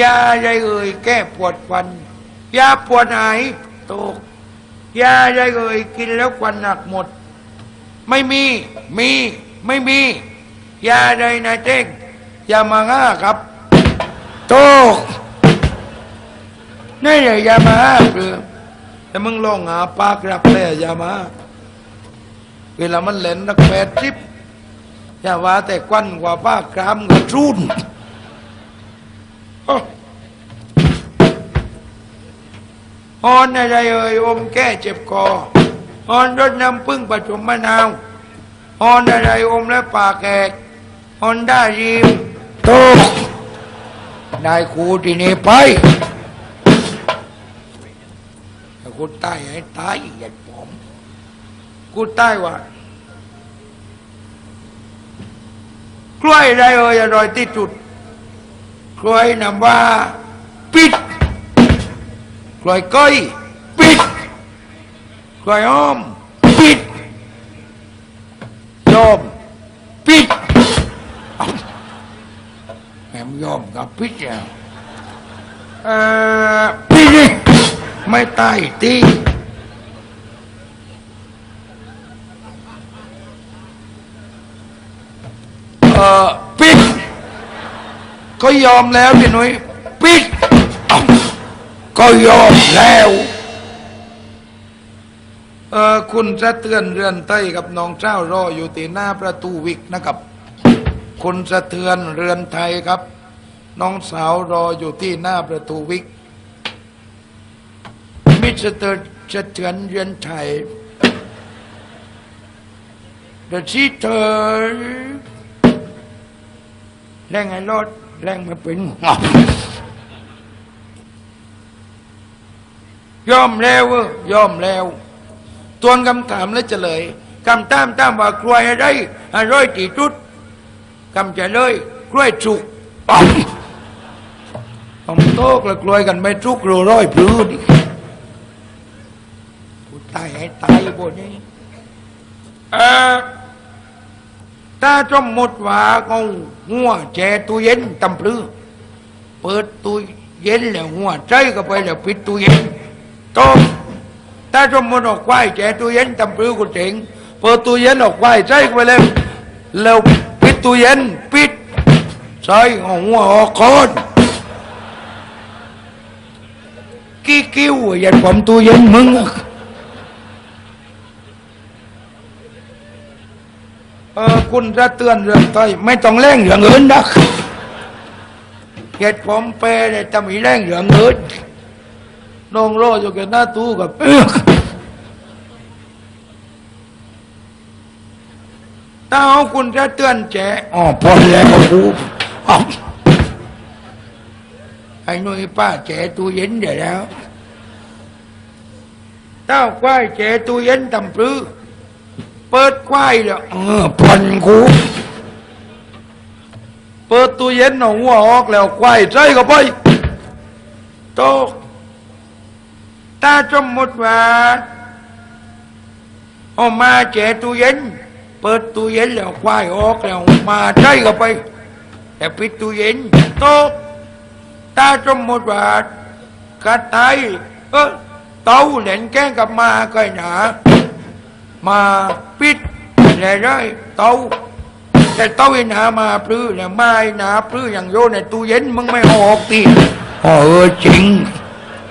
ยาอะไรเอ่ยแก้ปวดฟัน ยาปวดหายตกยาอะไรเอ่ยกินแล้วควันหนักหมด ไม่มี มี ไม่มี ยาใดนายเจ้งยามาง่าครับตกนี่เลยยามาง่าคือแต่มึงลองหาปากรับเลยยามาเวลามันเล่นนักแปดสิบอย่าว่าแต่ควันกว่าป้ากรามกับชุน ฮอนอะไรเอ่ยอมแก้เจ็บคอฮอนรดน้ำพึ่งผสมมะนาวฮอนอะไรอมและปากแกกฮอนได้ริมโตได้ครูที่นี่ไปกูตายให้ตายอย่าผมกูใต้ว่ากล้วยอะไรเอ่ยอร่อยที่สุดกล้วยนำว่า ปิด กล้วยก้อยปิดกล้วยอ้อมปิดยอมปิดเอ้าแหมยอมกับปิดแล้วเออปิดไม่ตายตีเออปิดก็ยอมแล้วพี่นุ่ยปิดอ ก็ยอมแล้วเออคุณสะเตือนเรือนไต้กับน้องเจ้ารออยู่ที่หน้าประตูวิกนะครับ คุณสะเทือนเรือนไทยครับ น้องสาวรออยู่ที่หน้าประตูวิก มิสเตอร์สะเทือนเรือนไทยเดอะชีเตอร์แรงไอ้รถแรงมาเป็น ยอมแล้วเว้ยยอมแล้วตวนคำถามแล้วเฉลยคำตามตามว่ากล้วยอะไรอร่อยที่สุดคำเฉลยกล้วยสุกอ๋อผมโตกแล้วกล้วยกันไม่ทุกรร้อยพลื้ดิกูตายให้ตายบนนี้เออถ้าสมมติว่าเขาหัวแช่ตู้เย็นตำปลือเปิดตู้เย็นแล้วหัวใจก็ไปแล้วปิดตู้เย็น ตะถ้าสมมติออกควายแช่ตู้เย็นตำปลือกูเจ๋งเปิดตู้เย็นออกควายใจก็ไปแล้วแล้วปิดตู้เย็นปิดใจเอาหัวออกก่อนกี้กิ้วอย่าผมตู้เย็นมึงเออคุณจะเตือนเรื่องต้อยไม่ต้องเร่งเรื่องอื่นนะเหตุผมเปรเลยจะมีเร่งเรื่องอื่น น้องโรอยู่กับหน้าตู้กับเอื้อกถ้าเอาคุณจะเตือนแจอ๋อพอแล้วกูอ๋อไอ้หนุ่ยป้าแจตู้เย็นเดี๋ยวแล้วถ้าควายแจตู้เย็นตำปื้อเปิดควายแล้วเออพันกูเปิดตู้เย็นเอาหัวออกแล้วควายใจก็ไปโต ถ้าสมมติว่าเอามาแจตู้เย็น เปิดตู้เย็นแล้วควายออกแล้วมาใจก็ไป แต่ปิดตู้เย็นโตะถ้าสมมติว่ากระต่ายเออเต่าเล่นแก้งกับมาก็หนามาปิดแล้วได้เตาแต่เตาไอ้หนามาปลื้อแล้วไม้หนาปลื้ออย่างโยนในตู้เย็นมึงไม่อออกตีอ๋อเออจริง